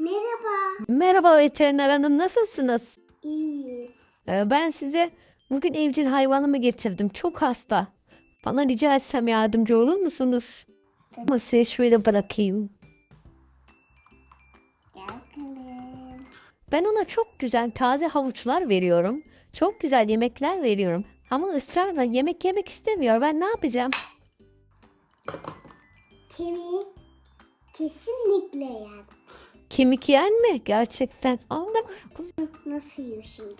Merhaba. Merhaba veteriner hanım nasılsınız? İyiyiz. Ee, Ben size bugün evcil hayvanımı getirdim. Çok hasta. Bana rica etsem yardımcı olur musunuz? Tabii. Ama size şöyle bırakayım. Gel bakalım. Ben ona çok güzel taze havuçlar veriyorum. Çok güzel yemekler veriyorum. Ama ısrarla yemek yemek istemiyor. Ben ne yapacağım? Kemiği kesinlikle yer. Kemik yen mi? Gerçekten. Aa, Nasıl yiyor şimdi?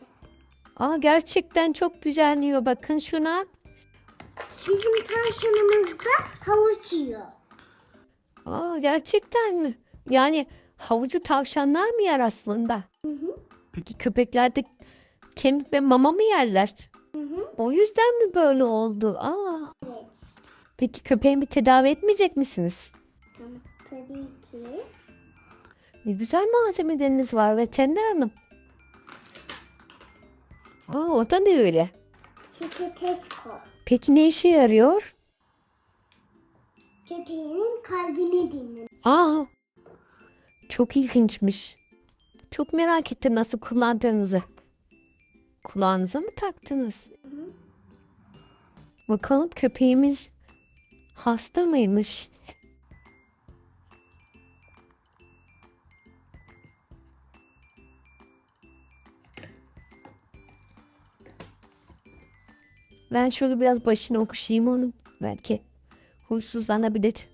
aa, gerçekten çok güzel yiyor. Bakın şuna. Bizim tavşanımız da havuç yiyor. Aa, gerçekten mi? Yani havucu tavşanlar mı yer aslında? Hı hı. Peki köpekler de kemik ve mama mı yerler? Hı hı. O yüzden mi böyle oldu? Aa, Evet. peki köpeğimi tedavi etmeyecek misiniz? Tamam. Tabii ki. Ne güzel malzemeleriniz var veteriner hanım. Aa, o da ne öyle? Çetetesko. Peki ne işe yarıyor? Köpeğinin kalbini dinle. Aa, çok ilginçmiş. Çok merak ettim nasıl kullandığınızı. Kulağınıza mı taktınız? hı. Bakalım köpeğimiz hasta mıymış? Ben şöyle biraz başını okşayayım onun. Belki huysuzlanabilir.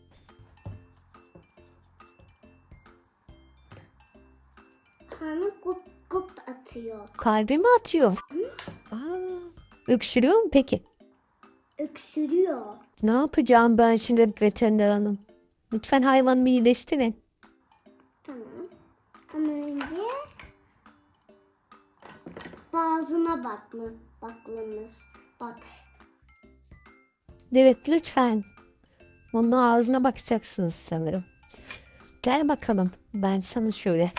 Kanı gup gup atıyor. Kalbi mi atıyor? Aa, öksürüyor mu peki? Öksürüyor. Ne yapacağım ben şimdi veteriner hanım? Lütfen hayvanımı iyileştirin. Tamam. Ama önce bazına bak mı? Bakmamız. Bak. Evet lütfen. Onun ağzına bakacaksınız sanırım. Gel bakalım. Ben sana şöyle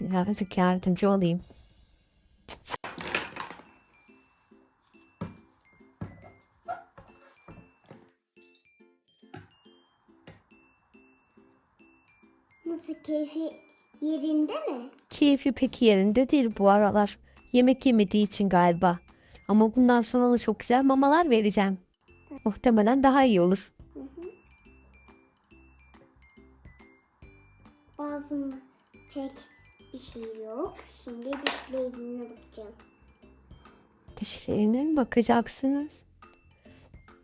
birazcık yardımcı olayım. Nasıl keyfi yerinde mi? Keyfi pek yerinde değil bu aralar. Yemek yemediği için galiba. Ama bundan sonra ona çok güzel mamalar vereceğim. Muhtemelen daha iyi olur. Hı hı. Bazında pek bir şey yok. Şimdi dişlerine bakacağım. Dişlerine mi bakacaksınız?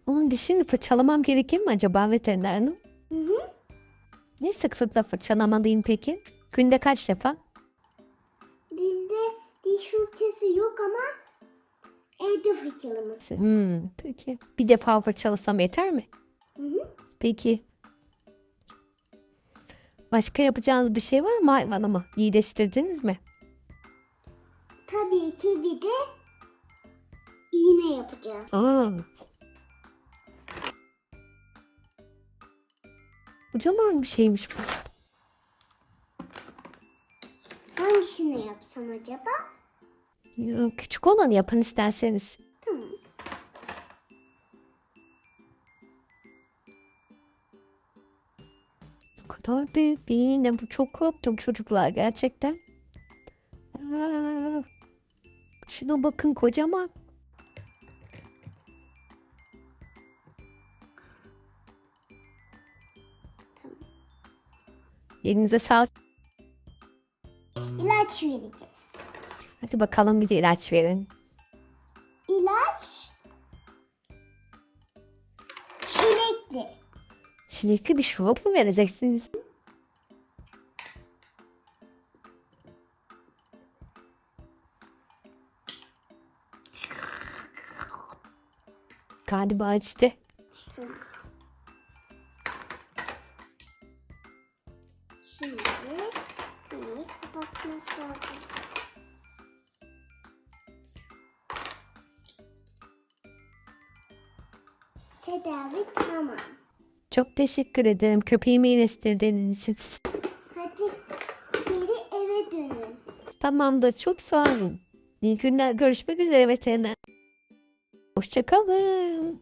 Onun dişini fırçalamam gerekir mi acaba veteriner hanım? Hı hı. Ne sıklıkla fırçalamalıyım peki? Günde kaç defa? Evde fırçalamız. Hmm, peki. Bir defa fırçalasam yeter mi? Hı hı. Peki. Başka yapacağınız bir şey var mı hayvanıma? İyileştirdiniz mi? Tabii ki bir de iğne yapacağız. Aa. Kocaman bir şeymiş bu. Hangisini yapsam acaba? Küçük olanı yapın isterseniz. Tamam. O kadar büyük bir iğne. Bu çok korktum çocuklar gerçekten. Aa, şuna bakın kocaman. Elinize sağlık. İlaç vereceğiz. Hadi bakalım bir de ilaç verin. İlaç çilekli. Çilekli bir şurup mu vereceksiniz? Galiba. Tamam. Şimdi bunu kapatmak lazım. Tedavi tamam. Çok teşekkür ederim köpeğimi iyileştirdiğiniz için. Hadi geri eve dönün. Tamamdır çok sağ olun. İyi günler görüşmek üzere veteriner. Hoşçakalın.